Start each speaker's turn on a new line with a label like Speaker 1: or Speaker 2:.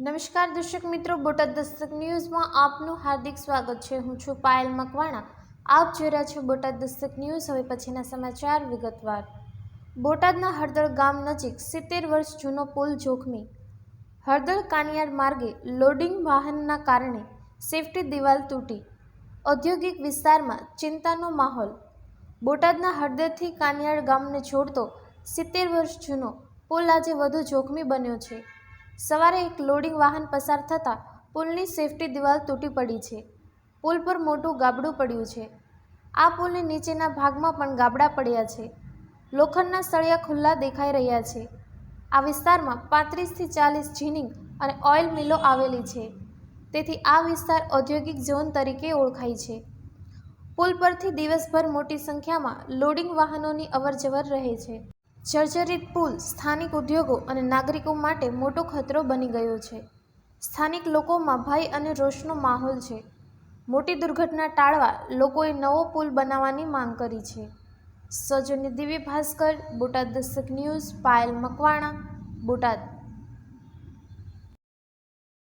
Speaker 1: નમસ્કાર દર્શક મિત્રો, બોટાદ દસ્તક ન્યૂઝમાં આપનું હાર્દિક સ્વાગત છે. હું છું પાયલ મકવાણા. આપ જોઈ રહ્યા છો બોટાદ દસ્તક ન્યૂઝ. હવે પછીના સમાચાર વિગતવાર. બોટાદના હળદળ ગામ નજીક સિત્તેર વર્ષ જૂનો પુલ જોખમી. હળદળ કાનિયાર માર્ગે લોડિંગ વાહનના કારણે સેફટી દિવાલ તૂટી. ઔદ્યોગિક વિસ્તારમાં ચિંતાનો માહોલ. બોટાદના હળદરથી કાનિયાર ગામને જોડતો સિત્તેર વર્ષ જૂનો પુલ આજે વધુ જોખમી બન્યો છે. સવારે એક લોડિંગ વાહન પસાર થતાં પુલની સેફટી દિવાલ તૂટી પડી છે. પુલ પર મોટું ગાબડું પડ્યું છે. આ પુલની નીચેના ભાગમાં પણ ગાબડા પડ્યા છે. લોખંડના સળિયા ખુલ્લા દેખાઈ રહ્યા છે. આ વિસ્તારમાં પાંત્રીસથી ચાલીસ જીનિંગ અને ઓઇલ મિલો આવેલી છે. તેથી આ વિસ્તાર ઔદ્યોગિક ઝોન તરીકે ઓળખાય છે. પુલ પરથી દિવસભર મોટી સંખ્યામાં લોડિંગ વાહનોની અવરજવર રહે છે. જર્જરિત પુલ સ્થાનિક ઉદ્યોગો અને નાગરિકો માટે મોટો ખતરો બની ગયો છે. સ્થાનિક લોકોમાં ભય અને રોષનો માહોલ છે. મોટી દુર્ઘટના ટાળવા લોકોએ નવો પુલ બનાવવાની માંગ કરી છે. સૌજન્ય દિવ્ય ભાસ્કર, બોટાદ દસ્તક ન્યૂઝ, પાયલ મકવાણા, બોટાદ.